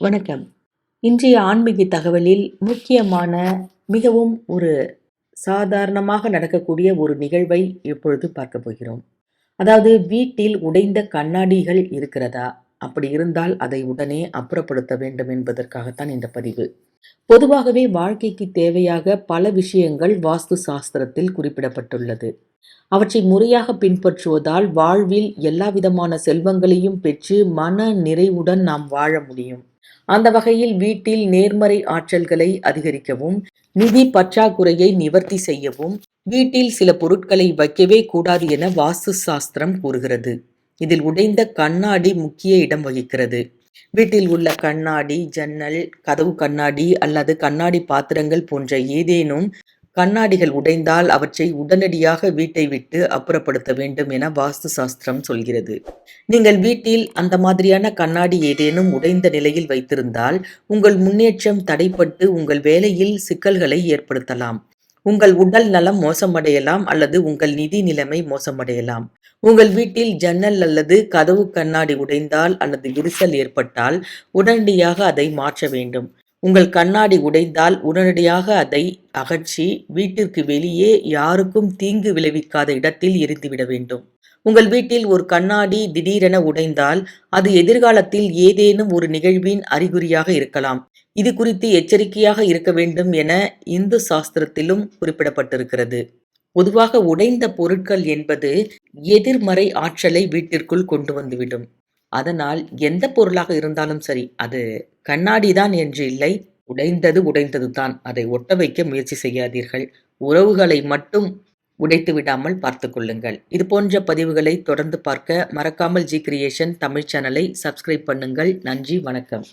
வணக்கம். இன்றைய ஆன்மீக தகவலில் முக்கியமான மிகவும் ஒரு சாதாரணமாக நடக்கக்கூடிய ஒரு நிகழ்வை இப்பொழுது பார்க்க போகிறோம். அதாவது வீட்டில் உடைந்த கண்ணாடிகள் இருக்கிறதா? அப்படி இருந்தால் அதை உடனே அப்புறப்படுத்த வேண்டும் என்பதற்காகத்தான் இந்த பதிவு. பொதுவாகவே வாழ்க்கைக்கு தேவையாக பல விஷயங்கள் வாஸ்து சாஸ்திரத்தில் குறிப்பிடப்பட்டுள்ளது. அவற்றை முறையாக பின்பற்றுவதால் வாழ்வில் எல்லா விதமான செல்வங்களையும் பெற்று மன நிறைவுடன் நாம் வாழ முடியும். அந்த வகையில் வீட்டில் நேர்மறை ஆற்றல்களை அதிகரிக்கவும் நிதி பற்றாக்குறையை நிவர்த்தி செய்யவும் வீட்டில் சில பொருட்களை வைக்கவே கூடாது என வாஸ்து சாஸ்திரம் கூறுகிறது. இதில் உடைந்த கண்ணாடி முக்கிய இடம் வகிக்கிறது. வீட்டில் உள்ள கண்ணாடி ஜன்னல் கதவு கண்ணாடி அல்லது கண்ணாடி பாத்திரங்கள் போன்ற ஏதேனும் கண்ணாடிகள் உடைந்தால் அவற்றை உடனடியாக வீட்டை விட்டு அப்புறப்படுத்த வேண்டும் என வாஸ்து சாஸ்திரம் சொல்கிறது. நீங்கள் வீட்டில் அந்த மாதிரியான கண்ணாடி ஏதேனும் உடைந்த நிலையில் வைத்திருந்தால் உங்கள் முன்னேற்றம் தடைப்பட்டு உங்கள் வேலையில் சிக்கல்களை ஏற்படுத்தலாம். உங்கள் உடல் நலம் மோசமடையலாம் அல்லது உங்கள் நிதி நிலைமை மோசமடையலாம். உங்கள் வீட்டில் ஜன்னல் அல்லது கதவு கண்ணாடி உடைந்தால் அல்லது விரிசல் ஏற்பட்டால் உடனடியாக அதை மாற்ற வேண்டும். உங்கள் கண்ணாடி உடைந்தால் உடனடியாக அதை அகற்றி வீட்டிற்கு வெளியே யாருக்கும் தீங்கு விளைவிக்காத இடத்தில் எரிந்துவிட வேண்டும். உங்கள் வீட்டில் ஒரு கண்ணாடி திடீரென உடைந்தால் அது எதிர்காலத்தில் ஏதேனும் ஒரு நிகழ்வின் அறிகுறியாக இருக்கலாம். இது குறித்து எச்சரிக்கையாக இருக்க வேண்டும் என இந்து சாஸ்திரத்திலும் குறிப்பிடப்பட்டிருக்கிறது. பொதுவாக உடைந்த பொருட்கள் என்பது எதிர்மறை ஆற்றலை வீட்டிற்குள் கொண்டு வந்துவிடும். அதனால் எந்த பொருளாக இருந்தாலும் சரி அது கண்ணாடி தான் என்று இல்லை உடைந்தது உடைந்தது தான். அதை ஒட்ட வைக்க முயற்சி செய்யாதீர்கள். உறவுகளை மட்டும் உடைத்து விடாமல் பார்த்து கொள்ளுங்கள். இது போன்ற பதிவுகளை தொடர்ந்து பார்க்க மறக்காமல் ஜி கிரியேஷன் தமிழ் சேனலை சப்ஸ்கிரைப் பண்ணுங்கள். நன்றி வணக்கம்.